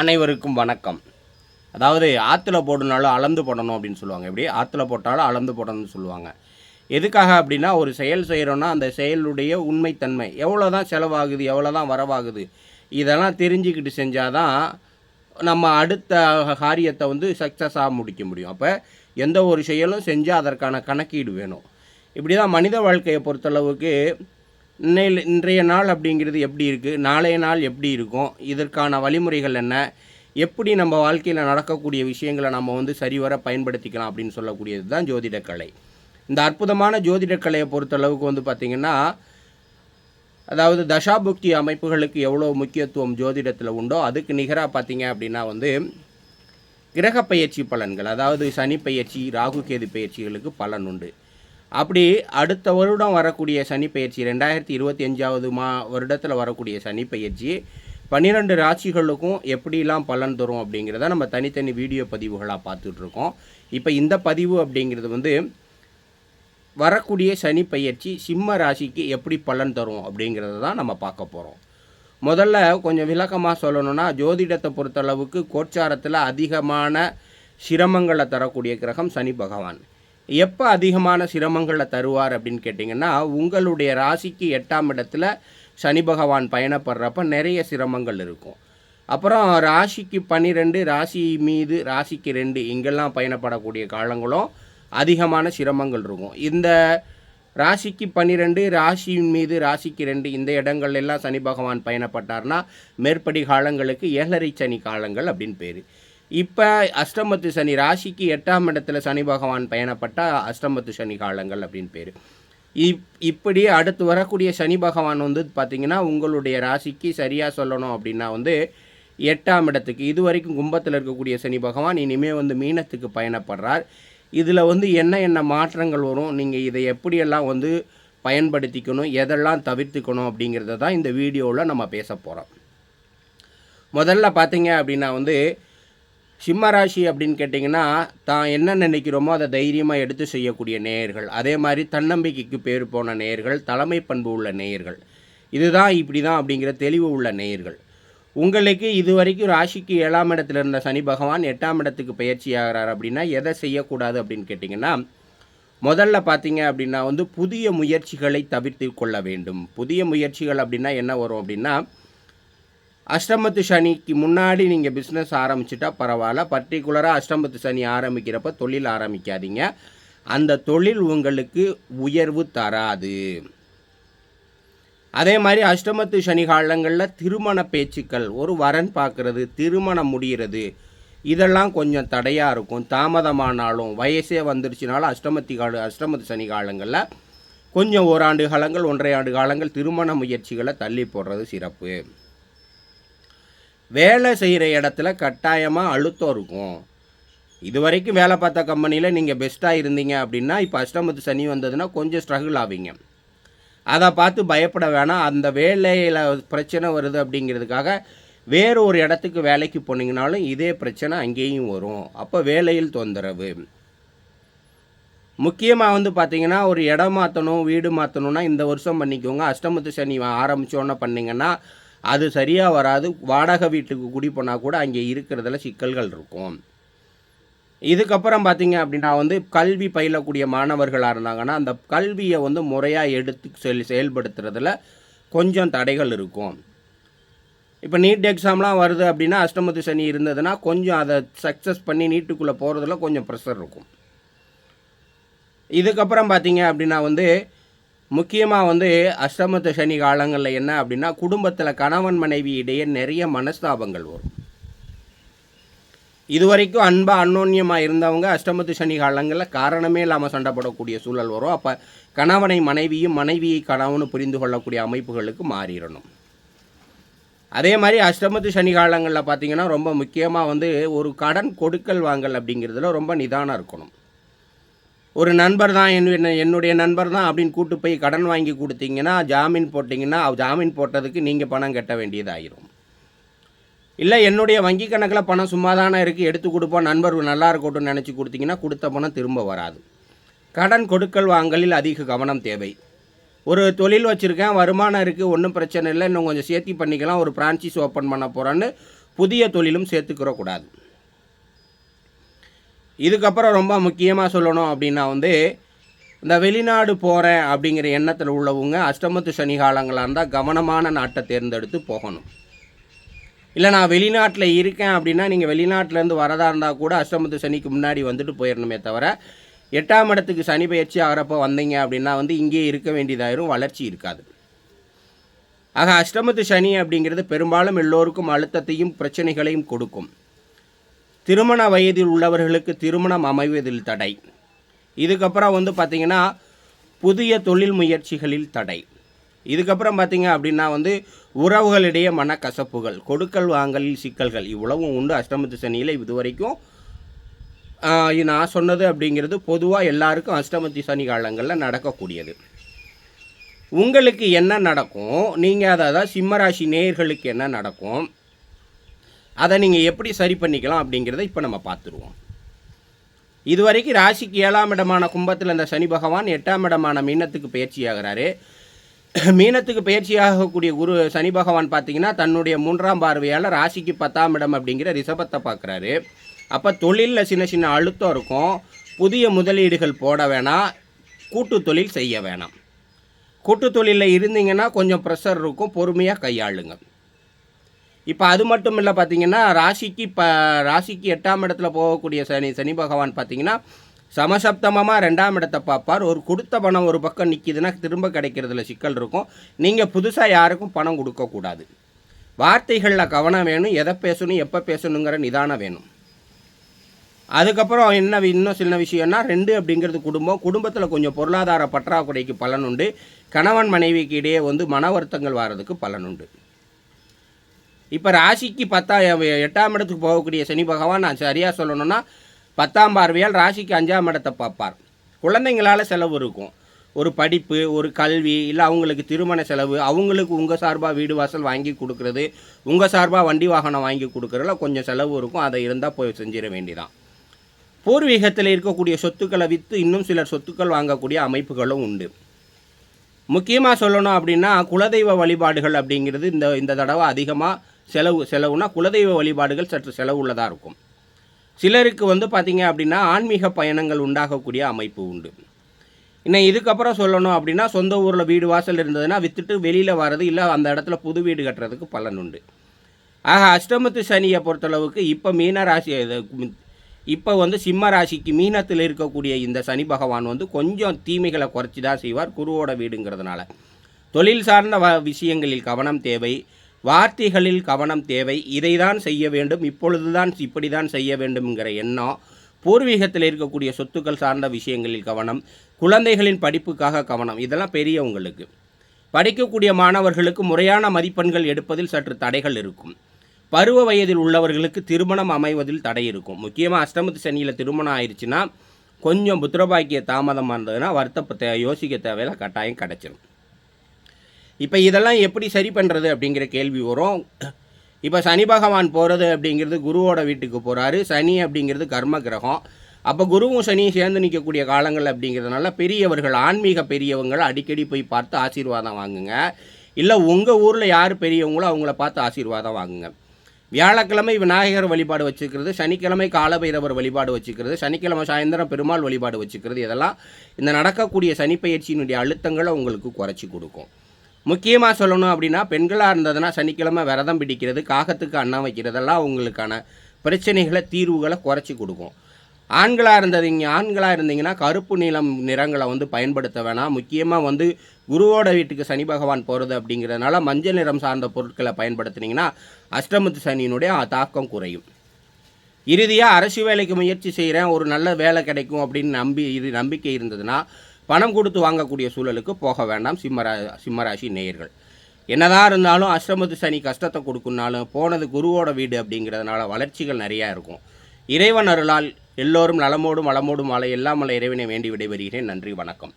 அனைவருக்கும் வணக்கம். அதாவது ஆற்றுல போடணுனாலும் அளந்து போடணும் அப்படின்னு சொல்லுவாங்க. எப்படி? ஆற்றுல போட்டாலும் அளந்து போடணும்னு சொல்லுவாங்க. எதுக்காக அப்படின்னா ஒரு செயல் செய்கிறோன்னா அந்த செயலுடைய உண்மைத்தன்மை. எவ்வளோ தான் செலவாகுது எவ்வளோ தான் வரவாகுது இதெல்லாம் தெரிஞ்சுக்கிட்டு செஞ்சால் தான் நம்ம அடுத்த காரியத்தை வந்து சக்ஸஸாக முடிக்க முடியும். அப்போ எந்த ஒரு செயலும் செஞ்சால் அதற்கான கணக்கீடு வேணும். இப்படி தான் மனித வாழ்க்கையை பொறுத்தளவுக்கு இன்றைய நாள் அப்படிங்கிறது எப்படி இருக்குது நாளைய நாள் எப்படி இருக்கும்? இதற்கான வழிமுறைகள் என்ன? எப்படி நம்ம வாழ்க்கையில் நடக்கக்கூடிய விஷயங்களை நம்ம வந்து சரிவர பயன்படுத்திக்கலாம் அப்படின்னு சொல்லக்கூடியது தான் ஜோதிடக்கலை இந்த அற்புதமான ஜோதிடக்கலையை பொறுத்தளவுக்கு வந்து பார்த்திங்கன்னா அதாவது தசாபுக்தி அமைப்புகளுக்கு எவ்வளோ முக்கியத்துவம் ஜோதிடத்தில் உண்டோ அதுக்கு நிகராக பார்த்தீங்க அப்படின்னா வந்து கிரக பயிற்சி பலன்கள் அதாவது சனி பயிற்சி ராகு கேது பயிற்சிகளுக்கு பலன் உண்டு. அப்படி அடுத்த வருடம் வரக்கூடிய சனி பயிற்சி ரெண்டாயிரத்தி இருபத்தி அஞ்சாவது மா வருடத்தில் வரக்கூடிய சனி பயிற்சி பன்னிரெண்டு ராசிகளுக்கும் எப்படிலாம் பலன் தரும் அப்படிங்கிறத நம்ம தனித்தனி வீடியோ பதிவுகளாக பார்த்துட்ருக்கோம். இப்போ இந்த பதிவு அப்படிங்கிறது வந்து வரக்கூடிய சனி பயிற்சி சிம்ம ராசிக்கு எப்படி பலன் தரும் அப்படிங்கிறத தான் நம்ம பார்க்க போகிறோம் முதல்ல கொஞ்சம் விளக்கமாக சொல்லணும்னா ஜோதிடத்தை பொறுத்தளவுக்கு கோச்சாரத்தில் அதிகமான சிரமங்களை தரக்கூடிய கிரகம் சனி பகவான். எப்போ அதிகமான சிரமங்களை தருவார் அப்படின்னு கேட்டிங்கன்னா உங்களுடைய ராசிக்கு எட்டாம் இடத்துல சனி பகவான் பயணப்படுறப்ப நிறைய சிரமங்கள் இருக்கும். அப்புறம் ராசிக்கு பன்னிரெண்டு ராசி மீது ராசிக்கு ரெண்டு இங்கெல்லாம் பயணப்படக்கூடிய காலங்களும் அதிகமான சிரமங்கள் இருக்கும். இந்த ராசிக்கு பன்னிரெண்டு ராசியின் மீது ராசிக்கு ரெண்டு இந்த இடங்கள் எல்லாம் சனி பகவான் பயணப்பட்டார்னா மேற்படி காலங்களுக்கு ஏழரை சனி காலங்கள் அப்படின்னு பேர். இப்போ அஷ்டமத்து சனி ராசிக்கு எட்டாம் இடத்துல சனி பகவான் பயணப்பட்டால் அஷ்டமத்து சனி காலங்கள் அப்படின்னு பேர். இப் இப்படி அடுத்து வரக்கூடிய சனி பகவான் வந்து பார்த்திங்கன்னா உங்களுடைய ராசிக்கு சரியாக சொல்லணும் அப்படின்னா வந்து எட்டாம் இடத்துக்கு இது வரைக்கும் கும்பத்தில் இருக்கக்கூடிய சனி பகவான் இனிமேல் வந்து மீனத்துக்கு பயணப்படுறார். இதில் வந்து என்ன என்ன மாற்றங்கள் வரும் நீங்கள் இதை எப்படியெல்லாம் வந்து பயன்படுத்திக்கணும் எதெல்லாம் தவிர்த்துக்கணும் அப்படிங்கிறத தான் இந்த வீடியோவில் நம்ம பேச போகிறோம் முதல்ல பார்த்தீங்க அப்படின்னா வந்து சிம்ம ராசி அப்படின்னு கேட்டிங்கன்னா தான் என்ன நினைக்கிறோமோ அதை தைரியமாக எடுத்து செய்யக்கூடிய நேயர்கள். அதே மாதிரி தன்னம்பிக்கைக்கு பேர் போன நேயர்கள் தலைமை பண்பு உள்ள நேயர்கள். இதுதான் இப்படி தான் அப்படிங்கிற தெளிவு உள்ள நேயர்கள். உங்களுக்கு இது வரைக்கும் ராசிக்கு ஏழாம் இடத்துல இருந்த சனி பகவான் எட்டாம் இடத்துக்கு பயிற்சி ஆகிறார் அப்படின்னா எதை செய்யக்கூடாது அப்படின்னு கேட்டிங்கன்னா முதல்ல பார்த்தீங்க அப்படின்னா வந்து புதிய முயற்சிகளை தவிர்த்து கொள்ள வேண்டும். புதிய முயற்சிகள் அப்படின்னா என்ன வரும் அப்படின்னா அஷ்டமத்து சனிக்கு முன்னாடி நீங்கள் பிஸ்னஸ் ஆரம்பிச்சிட்டா பரவாயில்ல. பர்டிகுலராக அஷ்டமத்து சனி ஆரம்பிக்கிறப்ப தொழில் ஆரம்பிக்காதீங்க. அந்த தொழில் உங்களுக்கு உயர்வு தராது. அதே மாதிரி அஷ்டமத்து சனி காலங்களில் திருமண பேச்சுக்கள் ஒரு வரன் பார்க்குறது திருமணம் முடிகிறது. இதெல்லாம் கொஞ்சம் தடையாக இருக்கும். தாமதமானாலும் வயசே வந்துருச்சுனாலும் அஷ்டமத்தி கால அஷ்டமத்து சனி காலங்களில் கொஞ்சம் ஓராண்டு காலங்கள் ஒன்றரை ஆண்டு காலங்கள் திருமண முயற்சிகளை தள்ளி போடுறது சிறப்பு. வேலை செய்கிற இடத்துல கட்டாயமாக அழுத்தம் இருக்கும். இது வரைக்கும் வேலை பார்த்த கம்பெனியில் நீங்கள் பெஸ்ட்டாக இருந்தீங்க அப்படின்னா இப்போ அஷ்டமத்து சனி வந்ததுன்னா கொஞ்சம் ஸ்ட்ரகிள் ஆவீங்க. அதை பார்த்து பயப்பட வேணாம். அந்த வேலையில் பிரச்சனை வருது அப்படிங்கிறதுக்காக வேறு ஒரு இடத்துக்கு வேலைக்கு போனீங்கனாலும் இதே பிரச்சனை அங்கேயும் வரும். அப்போ வேலையில் தொந்தரவு. முக்கியமாக வந்து பார்த்தீங்கன்னா ஒரு இடம் மாற்றணும் வீடு மாற்றணும்னா இந்த வருஷம் பண்ணிக்கோங்க. அஷ்டமத்து சனி ஆரம்பித்தோன்னே பண்ணிங்கன்னா அது சரியாக வராது. வாடகை வீட்டுக்கு குடி போனால் கூட அங்கே இருக்கிறதுல சிக்கல்கள் இருக்கும். இதுக்கப்புறம் பார்த்தீங்க அப்படின்னா வந்து கல்வி பயிலக்கூடிய மாணவர்களாக இருந்தாங்கன்னா அந்த கல்வியை வந்து முறையாக எடுத்து செல் செயல்படுத்துறதுல கொஞ்சம் தடைகள் இருக்கும். இப்போ நீட் எக்ஸாம்லாம் வருது அப்படின்னா அஷ்டமத்து சனி இருந்ததுன்னா கொஞ்சம் அதை சக்ஸஸ் பண்ணி நீட்டுக்குள்ளே போகிறதுல கொஞ்சம் ப்ரெஷர் இருக்கும். இதுக்கப்புறம் பார்த்தீங்க அப்படின்னா வந்து முக்கியமாக வந்து அஷ்டமத்து சனி காலங்களில் என்ன அப்படின்னா குடும்பத்தில் கணவன் மனைவி இடையே நிறைய மனஸ்தாபங்கள் வரும். இதுவரைக்கும் அன்பாக அன்னோன்யமாக இருந்தவங்க அஷ்டமத்து சனி காலங்களில் காரணமே இல்லாமல் சண்டைப்படக்கூடிய சூழல் வரும். அப்போ கணவனை மனைவியும் மனைவியை கணவனும் புரிந்து கொள்ளக்கூடிய அமைப்புகளுக்கு மாறிடணும். அதே மாதிரி அஷ்டமத்து சனி காலங்களில் பார்த்தீங்கன்னா ரொம்ப முக்கியமாக வந்து ஒரு கடன் கொடுக்கல் வாங்கல் அப்படிங்கிறதுல ரொம்ப நிதானம் இருக்கணும். ஒரு நண்பர் தான் என்ன என்னுடைய நண்பர் தான் அப்படின்னு கூட்டு போய் கடன் வாங்கி கொடுத்தீங்கன்னா ஜாமீன் போட்டிங்கன்னா ஜாமீன் போட்டதுக்கு நீங்கள் பணம் கட்ட வேண்டியதாயிரும். இல்லை என்னுடைய வங்கி கணக்கில் பணம் சும்மா தானே இருக்குது எடுத்து கொடுப்போம் நண்பர் நல்லா இருக்கட்டும் நினச்சி கொடுத்தீங்கன்னா கொடுத்த பணம் திரும்ப வராது. கடன் கொடுக்கல் வாங்கலில் அதிக கவனம் தேவை. ஒரு தொழில் வச்சுருக்கேன் வருமானம் இருக்குது ஒன்றும் பிரச்சனை இல்லை இன்னும் கொஞ்சம் சேர்த்தி பண்ணிக்கலாம் ஒரு பிரான்ச்சைஸ் ஓப்பன் பண்ண போகிறேன்னு புதிய தொழிலும் சேர்த்துக்கிற கூடாது இதுக்கப்புறம் ரொம்ப முக்கியமாக சொல்லணும் அப்படின்னா வந்து இந்த வெளிநாடு போகிறேன் அப்படிங்கிற எண்ணத்தில் உள்ளவங்க அஷ்டமத்து சனி காலங்களாக இருந்தால் கவனமான நாட்டை தேர்ந்தெடுத்து போகணும். இல்லை நான் வெளிநாட்டில் இருக்கேன் அப்படின்னா நீங்கள் வெளிநாட்டிலேருந்து வரதா இருந்தால் கூட அஷ்டமத்து சனிக்கு முன்னாடி வந்துட்டு போயிடணுமே தவிர எட்டாம் இடத்துக்கு சனி பயிற்சி ஆகிறப்போ வந்தீங்க அப்படின்னா வந்து இங்கேயே இருக்க வேண்டியதாயிரும் வளர்ச்சி இருக்காது. ஆக அஷ்டமத்து சனி அப்படிங்கிறது பெரும்பாலும் எல்லோருக்கும் அழுத்தத்தையும் பிரச்சனைகளையும் கொடுக்கும். திருமண வயதில் உள்ளவர்களுக்கு திருமணம் அமைவதில் தடை. இதுக்கப்புறம் வந்து பார்த்திங்கன்னா புதிய தொழில் முயற்சிகளில் தடை. இதுக்கப்புறம் பார்த்தீங்க அப்படின்னா வந்து உறவுகளிடையே மனக்கசப்புகள் கொடுக்கல் வாங்கலில் சிக்கல்கள் இவ்வளவும் உண்டு. அஷ்டமத்து சனியில் இதுவரைக்கும் நான் சொன்னது அப்படிங்கிறது பொதுவாக எல்லாருக்கும் அஷ்டமத்தி சனி காலங்களில் நடக்கக்கூடியது. உங்களுக்கு என்ன நடக்கும்? நீங்கள் அதாவது சிம்மராசி நேயர்களுக்கு என்ன நடக்கும்? அதை நீங்கள் எப்படி சரி பண்ணிக்கலாம் அப்படிங்கிறத இப்போ நம்ம பார்த்துருவோம். இதுவரைக்கும் ராசிக்கு ஏழாம் இடமான கும்பத்தில் இந்த சனி பகவான் எட்டாம் இடமான மீனத்துக்கு பயிற்சியாகிறாரு. மீனத்துக்கு பயிற்சியாகக்கூடிய குரு சனி பகவான் பார்த்தீங்கன்னா தன்னுடைய மூன்றாம் பார்வையால் ராசிக்கு பத்தாம் இடம் அப்படிங்கிற ரிஷபத்தை பார்க்குறாரு. அப்போ தொழிலில் சின்ன சின்ன அழுத்தம் இருக்கும். புதிய முதலீடுகள் போட வேணாம். கூட்டு தொழில் செய்ய வேணாம். கூட்டு தொழிலில் இருந்தீங்கன்னா கொஞ்சம் ப்ரெஷர் இருக்கும். பொறுமையாக கையாளுங்க. இப்போ அது மட்டும் இல்லை பார்த்தீங்கன்னா ராசிக்கு இப்போ ராசிக்கு எட்டாம் இடத்துல போகக்கூடிய சனி சனி பகவான் பார்த்தீங்கன்னா சமசப்தமமாக ரெண்டாம் இடத்தை பார்ப்பார். ஒரு கொடுத்த பணம் ஒரு பக்கம் நிற்கிதுன்னா திரும்ப கிடைக்கிறதுல சிக்கல் இருக்கும். நீங்கள் புதுசாக யாருக்கும் பணம் கொடுக்கக்கூடாது வார்த்தைகளில் கவனம் வேணும் எதை பேசணும் எப்போ பேசணுங்கிற நிதானம் வேணும். அதுக்கப்புறம் என்ன இன்னும் சின்ன விஷயம்னா ரெண்டு அப்படிங்கிறது குடும்பம். குடும்பத்தில் கொஞ்சம் பொருளாதார பற்றாக்குறைக்கு பலனுண்டு கணவன் மனைவிக்கு இடையே வந்து மன வருத்தங்கள் வர்றதுக்கு பலனுண்டு இப்போ ராசிக்கு பத்தாம் எட்டாம் இடத்துக்கு போகக்கூடிய சனி பகவான் நான் சரியாக சொல்லணும்னா பத்தாம் பார்வையால் ராசிக்கு அஞ்சாம் இடத்தை பார்ப்பார். குழந்தைங்களால் செலவு இருக்கும். ஒரு படிப்பு ஒரு கல்வி இல்லை அவங்களுக்கு திருமண செலவு அவங்களுக்கு உங்கள் சார்பாக வீடு வாசல் வாங்கி கொடுக்குறது உங்கள் சார்பாக வண்டி வாகனம் வாங்கி கொடுக்குறதுல கொஞ்சம் செலவு இருக்கும். அதை இருந்தால் போய் செஞ்சிட வேண்டிதான். பூர்வீகத்தில் இருக்கக்கூடிய சொத்துக்களை விற்று இன்னும் சிலர் சொத்துக்கள் வாங்கக்கூடிய அமைப்புகளும் உண்டு. முக்கியமாக சொல்லணும் அப்படின்னா குலதெய்வ வழிபாடுகள் அப்படிங்கிறது இந்த இந்த தடவை அதிகமாக செலவு செலவுனா குலதெய்வ வழிபாடுகள் சற்று செலவு உள்ளதாக இருக்கும். சிலருக்கு வந்து பார்த்தீங்க அப்படின்னா ஆன்மீக பயணங்கள் உண்டாகக்கூடிய அமைப்பு உண்டு. இன்னும் இதுக்கப்புறம் சொல்லணும் அப்படின்னா சொந்த ஊரில் வீடு வாசல் இருந்ததுன்னா விற்றுட்டு வெளியில் வர்றது இல்லை அந்த இடத்துல புது வீடு கட்டுறதுக்கு பலன் உண்டு. ஆக அஷ்டமத்து சனியை பொறுத்தளவுக்கு இப்போ மீன ராசி இப்போ வந்து சிம்ம ராசிக்கு மீனத்தில் இருக்கக்கூடிய இந்த சனி பகவான் வந்து கொஞ்சம் தீமைகளை குறைச்சி தான் செய்வார் குருவோட வீடுங்கிறதுனால. தொழில் சார்ந்த வ விஷயங்களில் கவனம் தேவை. வார்த்தைகளில் கவனம் தேவை. இதை தான் செய்ய வேண்டும். இப்பொழுதுதான் இப்படி தான் செய்ய வேண்டும்ங்கிற எண்ணம். பூர்வீகத்தில் இருக்கக்கூடிய சொத்துக்கள் சார்ந்த விஷயங்களில் கவனம். குழந்தைகளின் படிப்புக்காக கவனம். இதெல்லாம் பெரியவங்களுக்கு. படிக்கக்கூடிய மாணவர்களுக்கு முறையான மதிப்பெண்கள் எடுப்பதில் சற்று தடைகள் இருக்கும். பருவ வயதில் உள்ளவர்களுக்கு திருமணம் அமைவதில் தடை இருக்கும். முக்கியமாக அஷ்டமத்து சனியில் திருமணம் ஆயிடுச்சுன்னா கொஞ்சம் புத்திரபாக்கிய தாமதமாக இருந்ததுன்னா வருத்தப்ப யோசிக்க தேவையில்ல. கட்டாயம் கிடச்சிரும். இப்போ இதெல்லாம் எப்படி சரி பண்ணுறது அப்படிங்கிற கேள்வி வரும். இப்போ சனி பகவான் போகிறது அப்படிங்கிறது குருவோட வீட்டுக்கு போகிறாரு சனி அப்படிங்கிறது கர்ம கிரகம். அப்போ குருவும் சனியும் சேர்ந்து நிற்கக்கூடிய காலங்கள் அப்படிங்கிறதுனால பெரியவர்கள் ஆன்மீக பெரியவங்களை அடிக்கடி போய் பார்த்து ஆசீர்வாதம் வாங்குங்க. இல்லை உங்கள் ஊரில் யார் பெரியவங்களோ அவங்கள பார்த்து ஆசீர்வாதம் வாங்குங்க. வியாழக்கிழமை விநாயகர் வழிபாடு வச்சுக்கிறது சனிக்கிழமை காலபைரவர் வழிபாடு வச்சுக்கிறது சனிக்கிழமை சாயந்தரம் பெருமாள் வழிபாடு வச்சுக்கிறது இதெல்லாம் இந்த நடக்கக்கூடிய சனிப்பெயர்ச்சியினுடைய அழுத்தங்களை உங்களுக்கு குறைச்சி கொடுக்கும். முக்கியமாக சொல்லணும் அப்படின்னா பெண்களாக இருந்ததுன்னா சனிக்கிழமை விரதம் பிடிக்கிறது காகத்துக்கு அன்னம் வைக்கிறதெல்லாம் உங்களுக்கான பிரச்சனைகளை தீர்வுகளை குறைச்சி கொடுக்கும். ஆண்களாக இருந்ததுங்க ஆண்களாக இருந்தீங்கன்னா கருப்பு நீளம் நிறங்களை வந்து பயன்படுத்த வேணாம். முக்கியமாக வந்து குருவோட வீட்டுக்கு சனி பகவான் போகிறது அப்படிங்கிறதுனால மஞ்சள் நிறம் சார்ந்த பொருட்களை பயன்படுத்துனீங்கன்னா அஷ்டமத்து சனியினுடைய தாக்கம் குறையும். இறுதியாக அரசு வேலைக்கு முயற்சி செய்கிறேன் ஒரு நல்ல வேலை கிடைக்கும் அப்படின்னு நம்பி இது நம்பிக்கை இருந்ததுன்னா பணம் கொடுத்து வாங்கக்கூடிய சூழலுக்கு போக வேண்டாம். சிம்மரா சிம்மராசி நேயர்கள். என்னதான் இருந்தாலும் அஷ்டமத்து சனி கஷ்டத்தை கொடுக்குனாலும் போனது குருவோட வீடு அப்படிங்கிறதுனால வளர்ச்சிகள் நிறையா இருக்கும். இறைவன் அருளால் எல்லோரும் நலமோடும் வளமோடும் வாழ எல்லாம் வல்ல இறைவனை வேண்டி விடைபெறுகிறேன். நன்றி வணக்கம்.